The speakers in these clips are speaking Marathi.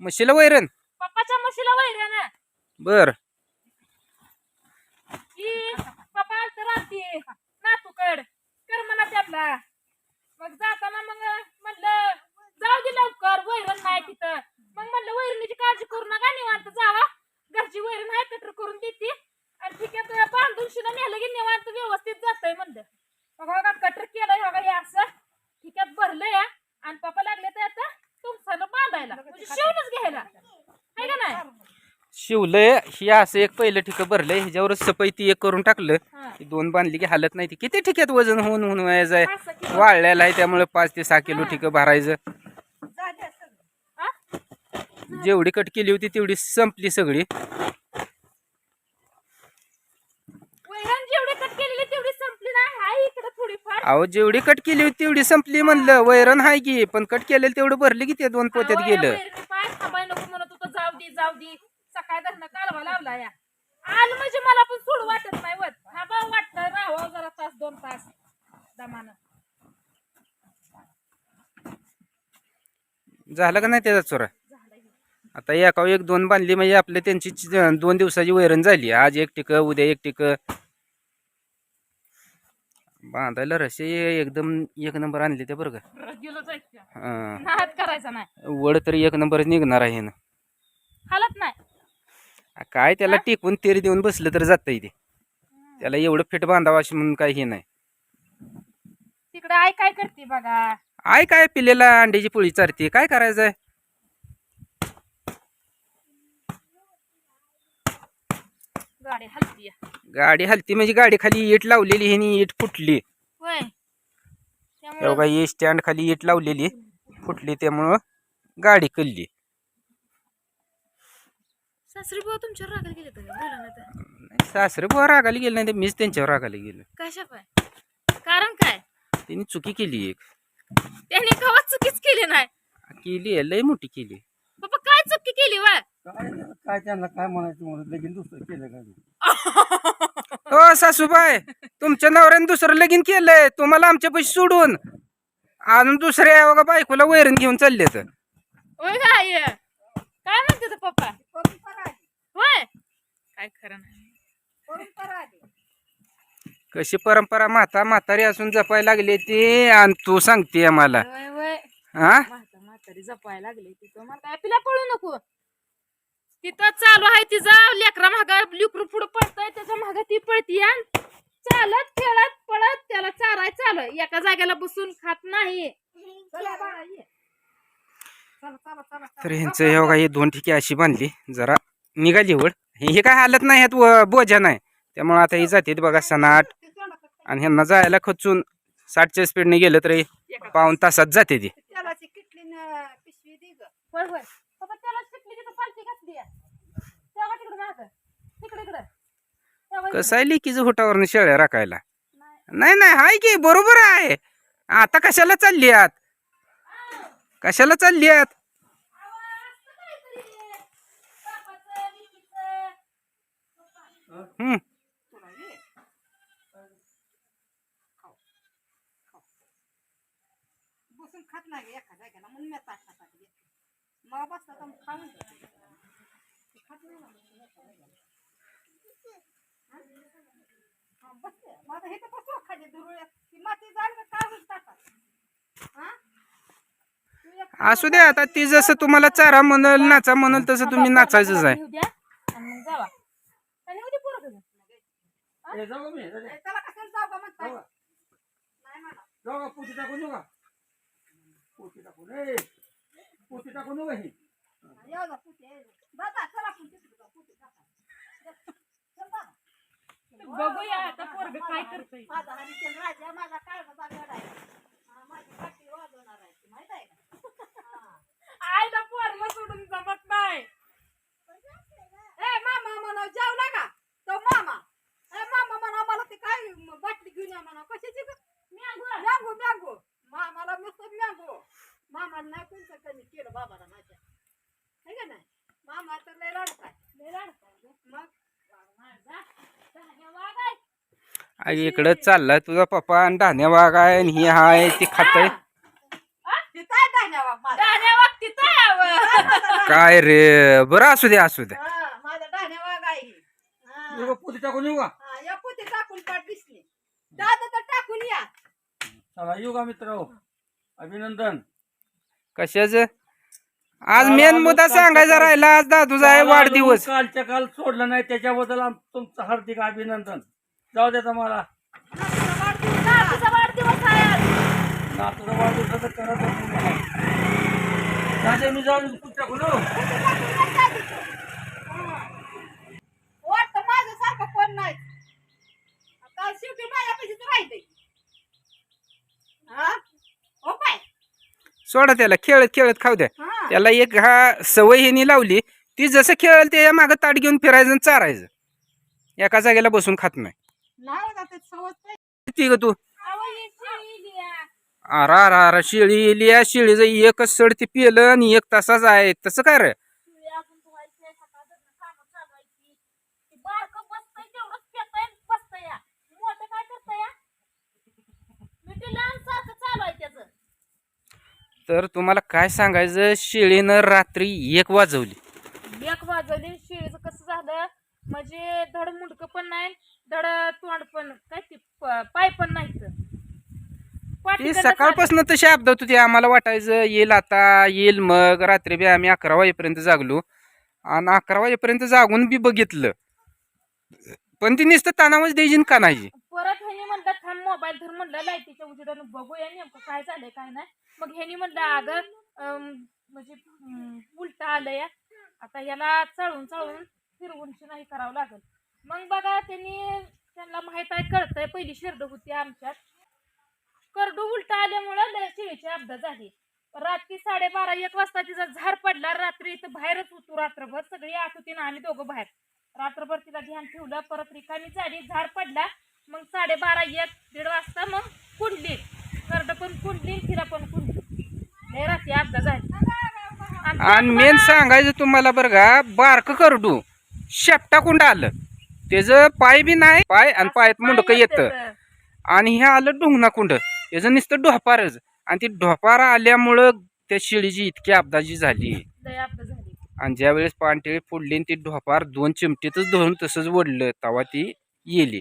म्हशीला वैरण? पप्पाच्या म्हशीला वैरण. बर. पप्पा आलत राहते नातूकड कर म्हणा त्यातला मग जाताना मग म्हणलं जाऊ दे लवकर वैरण नाही तिथं. मग म्हणलं वैरणीची काळजी करू नका निवांत जावा. घरची वैरण आहे कटर करून देते. आणि बांधून शिला नेलं की निवांत व्यवस्थित जातंय म्हणलं. मग बघा कटर केलंय बघा हे असं? भरलंय. हा. आणि पप्पा लागले तर आता तुमचं बांधायला. म्हणजे शिवूनच घ्यायला आहे का नाही शिवलंय. ही असं एक पहिलं ठिक भरलंय. ह्याच्यावरच सपई ती एक करून टाकलं. ती दोन बांधली की हालत नाही ती. किती ठिक्यात वजन होऊन होऊन व्हायचं आहे? की- वाळलेलं आहे त्यामुळे पाच ते सहा किलो ठिक भरायचं? जेवढी कट केली होती तेवढी संपली सगळी. हाय अहो जेवढी कट केली होती तेवढी संपली म्हणलं. वैरण आहे की पण कट केलेलं तेवढं भरली की ते दोन पोत्यात गेलं. सकाळ धरणं कालवा लावला या. आलं म्हणजे मला पण सोड वाटत नाही वत थांबा वाटतं राहावं जरा तास दोन तास. दमानं. झालं का नाही त्याचा चोरा? हे. आता एका एक दोन बांधली म्हणजे आपल्या त्यांची च- दोन दिवसाची वैरण झाली. आज एक टिक उद्या एक टिक बांधायला रसे एकदम एक नंबर आणले ते बरं का. गेलो जायचं हं. नाहत करायचा नाही. वड तरी एक नंबर निघणार आहे ना. हालत नाही. काय त्याला टिकून तेरी देऊन बसलं तर जात ते. त्याला एवढं फिट बांधावं अशी म्हणून काही हे नाही. तिकडे आई काय करते बघा? आय काय पिलेला अंड्याची पोळी चारते. काय करायचंय? गाडी हलती. गाडी हलती म्हणजे गाडी खाली इट लावलेली ह्यानी इट फुटली. हे स्टँड खाली इट लावलेली फुटली त्यामुळं गाडी कल्ली सासरी बुवा तुमच्यावर रागायला गेले बोला ना सासरे बुवा रागायला गेले नाही ते मीच त्यांच्यावर रागायला गेलो कशा पाय? कारण काय? त्यांनी चुकी केली एक. त्यांनी कवा चुकीच केली नाही. केली आहे, लय मोठी केली बाबा काय चुकी केली वा काय काय त्यांना काय म्हणायचं म्हणत लगीन दुसरं केलं काय हो सासूबाई तुमच्या नवऱ्याने दुसरं लगीन केलंय तुम्हाला आमच्या पैसे सोडून. आणि दुसऱ्या बघा बायकोला वैरण घेऊन चालले तर होय काय काय म्हणते तो पप्पा होय? काय खरं नाही. कशी परंपरा म्हाता म्हातारी असून जपायला लागली ती आणि तू सांगते मला. होय हा म्हाता म्हातारी जपायला लागली तिथं मला काय पिला पळू नको. तिथं चालू आहे तिचा लेकरा महागा लिकरू पुढं पडतंय त्याच्या मागं ती पळती चालत खेळत पळत त्याला चाराय चालू आहे. एका जागेला बसून खात नाही. चला बाळा, ये. तर ह्यांचं हे बघा ही दोन ठिकी अशी बांधली. जरा निघाली वड हे काय हालत नाही ह्यात व- बोजा नाही. त्यामुळे आता ही जाते बघा सनाट. आणि ह्यांना जायला खचून साठच्या स्पीडने गेलं तरी पाऊन तासात जाते ती. कसं आहे लिकीचं होटावरनं शेळ्या राखायला? नाही. नाही हाय की बरोबर आहे. आता कशाला चालली आहात कशाला चालली आहेत हम्म बसून खात नाही एका म्हणून मी ताट खातात बसता तर खाऊन खात नाही मग हा, बसते. मग हे तर बसू खाली दुरुळ्यात. ती माती जाईल का काय टाका हा? असू द्या आता ती जसं तुम्हाला चारा म्हणल नाचा म्हणल तसं तुम्ही नाचायचंच आहे घेऊ द्या आणि मग जावा आणि उद्या पोरं घरी. ए, जाऊ का मी? जा, जा. ए, त्याला कशाला जाऊ का म्हणताय? जाऊ का? नाही म्हणा. जाऊ का? पोती टाकून येऊ का पोती टाकून ए पोती टाकून येऊ का ही येऊ जा, पुढे ये. दादा, चला आपण तिकडे जाऊ, पुढे टाका. चल दादा. बघूया आता पोरग काय करतोय माझा हरिचंद राजा माझा काय बाबा गड आहे हा, माझी पाठी वाजवणार आहे ती, माहीत आहे का आयला पोरला सोडून जमत नाही ए मामा म्हणा जेवला का तो मामा ए मामा म्हणा मला ते काय म, बाटली घेऊन या म्हणा कशाची ग? मँगो मँगो मामाला मस्त मँगो मामाला नाही कोणतं कमी केलं बाबाला माझ्या है का नाही मामा तर लय रडताय लय रडताय मग आई इकडं चाललाय तुझा पप्पा आणि धान्या वाघ आहे आणि ही हाय ती खातय. काय रे? बरं असू दे असू दे. हा, ही. हा. येऊ का पोती टाकून येऊ का? हा, या पोती टाकून पाठ दिसली. दादा तर टाकून या. चला येऊ का मित्र? अभिनंदन. कशाच? आज मेन मुद्दा सांगायचा राहिला आज दादूचा आहे वाढदिवस. कालच्या काल सोडलं नाही त्याच्याबद्दल आम- तुमचं हार्दिक अभिनंदन. जाऊ द्या नातूचा वाढदिवस आहे. नातूचा वाढदिवस करत होतो मी जाऊन कोण नाही आता शेवटी राहिले हा हो काय सोडा त्याला खेळत खेळत खाऊ द्या. हा. त्याला एक हा सवय ह्यानी लावली ती जसं खेळेल ते मागं ताट घेऊन फिरायचं आणि चारायचं. एका जागेला बसून खात नाही. ग तू. अरा अरा अरा शिळी लिया शिळीचं एकच सड ते पिलं आणि एक तासाच आहे. तसं काय रे. तर तुम्हाला काय सांगायचं? शिळीनं रात्री एक वाजवली. एक वाजवली शेळीचं कसं झालं? म्हणजे धड मुंडकं पण नाही धड तोंड पण काय ते पाय पण नाही ती सकाळपासून तशी अपदात होती आम्हाला वाटायचं येईल आता येईल मग रात्री बी आम्ही अकरा वाजेपर्यंत जागलो. आणि अकरा वाजेपर्यंत जागून बी बघितलं. पण ती नुसतं तानावच द्यायची न कानायची. परत ह्यानी म्हणलं थांब मोबाईल धर म्हणलं लाईटीच्या उजेडानं बघूया नेमकं काय झालंय काय नाही. मग ह्यानी म्हणलं अगं म्हणजे उलट आलंय. आता याला चळून चळून फिरवून नाही करावं लागेल. मग बघा त्यांनी त्यांना माहीत आहे कळतंय पहिली शिरड होती आमच्यात. करडू उलट आल्यामुळं लय शेळीची अपघात झाली. रात्री साडेबारा एक वाजता तिचा झाड पडला रात्री इथं बाहेरच होतो रात्रभर. सगळी आत होती ना आम्ही दोघं बाहेर. रात्रभर तिला ध्यान ठेवलं परत रिकामी झाली. झाड पडला मग साडेबारा एक दीड वाजता मग कुंडली. करड पण कुंडली तिला पण कुंडली. लय रात्री अपघात झाली. आणि मेन सांगायचं तुम्हाला बरं का बारक करडू. शेपटा कुंड आलं. त्याचं पाय बी नाही पाय आणि पायात मुंडकं येतं. आणि हे आलं डोंगना कुंड. त्याचं नुसतं ढोपारच. आणि ती ढोपार आल्यामुळं त्या शिळीची इतकी अपदाची झाली. आणि ज्या वेळेस पानटेळी फोडली ती ढोपार दोन चिमटीतच धरून तसंच ओढलं तेव्हा ती येली.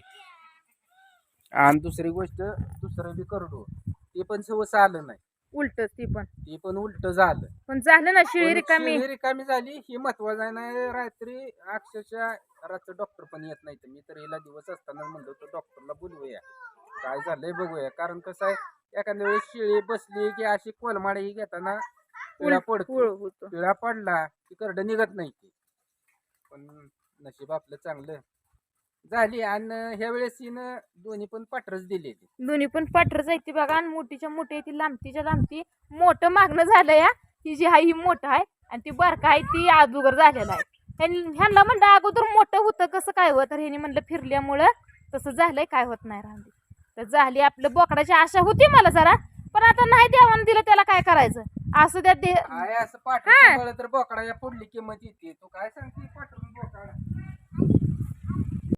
आणि दुसरी गोष्ट दुसरं बी करडू. ते पण सवस आलं नाही. उलट ती पण. ते पण उलट झालं. पण झालं ना शिळी पण रिकामी. शिळी रिकामी झाली ही महत्वाचं आहे नाही रात्री अक्षरशः रात्र डॉक्टर पण येत नाही मी तर हिला दिवस असताना म्हणलं होतं डॉक्टरला बोलवूया. काय झालंय बघूया. कारण कसं आहे एखाद्या वेळेस शिळी बसली की अशी कोलमाडी ही घेताना पिळा पडतो. होतो. पिळा पडला की करड निघत नाही ती. पण नशीब आपलं चांगलं. झाली आणि ह्या वेळेस हिनं दोन्ही पण पाठरच दिलेली. दोन्ही पण पाठरच आहे ती बघा आणि मोठीच्या मोठी आहे ती लांबतीच्या लांबती. मोठं मागणं झालं या ती जी आहे ही मोठं आहे आणि ती बारका आहे ती अगोदर झालेलं आहे. ह्यां- ह्यांना म्हणलं अगोदर मोठं होतं कसं काय होत? तर ह्यांनी म्हणलं फिरल्यामुळं तसं झालंय काय होत नाही राहली तर झाली आपलं बोकडाची आशा होती मला जरा पण आता नाही देवानं दिलं त्याला काय करायचं? असं द्या दे आहे असं हा. तर बोकडा या पुढली किंमत येते. तू काय सांगते पाठरून बोकाडा?